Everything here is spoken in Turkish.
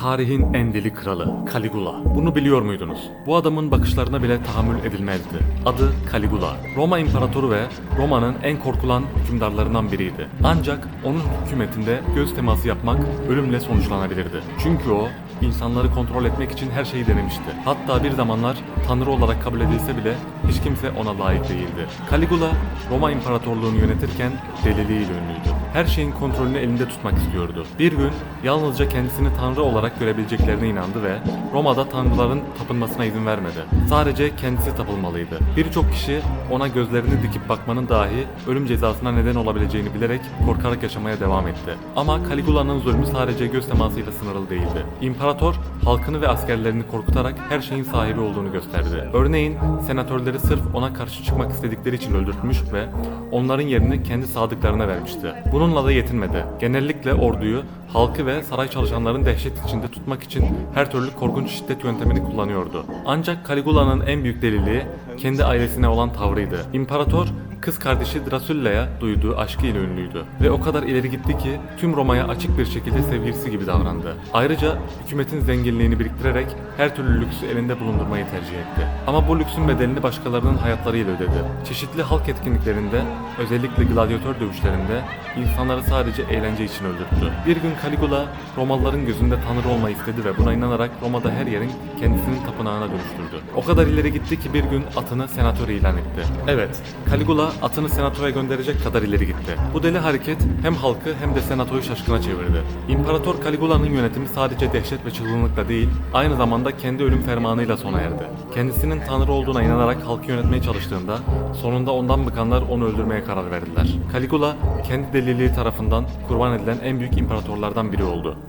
Tarihin en deli kralı Caligula. Bunu biliyor muydunuz? Bu adamın bakışlarına bile tahammül edilmezdi. Adı Caligula. Roma İmparatoru ve Roma'nın en korkulan hükümdarlarından biriydi. Ancak onun hükümetinde göz teması yapmak ölümle sonuçlanabilirdi. Çünkü o insanları kontrol etmek için her şeyi denemişti. Hatta bir zamanlar tanrı olarak kabul edilse bile hiç kimse ona layık değildi. Caligula Roma İmparatorluğunu yönetirken deliliğiyle ünlüydü. Her şeyin kontrolünü elinde tutmak istiyordu. Bir gün yalnızca kendisini tanrı olarak görebileceklerine inandı ve Roma'da tanrıların tapınmasına izin vermedi. Sadece kendisi tapılmalıydı. Birçok kişi ona gözlerini dikip bakmanın dahi ölüm cezasına neden olabileceğini bilerek korkarak yaşamaya devam etti. Ama Caligula'nın zulmü sadece göz temasıyla sınırlı değildi. İmparator halkını ve askerlerini korkutarak her şeyin sahibi olduğunu gösterdi. Örneğin senatörleri sırf ona karşı çıkmak istedikleri için öldürtmüş ve onların yerini kendi sadıklarına vermişti. Bununla da yetinmedi. Genellikle orduyu, halkı ve saray çalışanlarını dehşet içinde tutmak için her türlü korkunç şiddet yöntemini kullanıyordu. Ancak Caligula'nın en büyük deliliği kendi ailesine olan tavrıydı. İmparator kız kardeşi Drasulla'ya duyduğu aşkı ile ünlüydü ve o kadar ileri gitti ki tüm Roma'ya açık bir şekilde sevgilisi gibi davrandı. Ayrıca hükümetin zenginliğini biriktirerek her türlü lüksü elinde bulundurmayı tercih etti. Ama bu lüksün bedelini başkalarının hayatlarıyla ödedi. Çeşitli halk etkinliklerinde, özellikle gladyatör dövüşlerinde insanları sadece eğlence için öldürttü. Bir gün Caligula Romalıların gözünde tanrı olmayı istedi ve buna inanarak Roma'da her yerin kendisinin tapınağına dönüştürdü. O kadar ileri gitti ki bir gün atını senatör ilan etti. Evet, Caligula atını senatoya gönderecek kadar ileri gitti. Bu deli hareket hem halkı hem de senatoyu şaşkına çevirdi. İmparator Caligula'nın yönetimi sadece dehşet ve çılgınlıkla değil, aynı zamanda kendi ölüm fermanıyla sona erdi. Kendisinin tanrı olduğuna inanarak halkı yönetmeye çalıştığında sonunda ondan bıkanlar onu öldürmeye karar verdiler. Caligula kendi deliliği tarafından kurban edilen en büyük imparatorlardan biri oldu.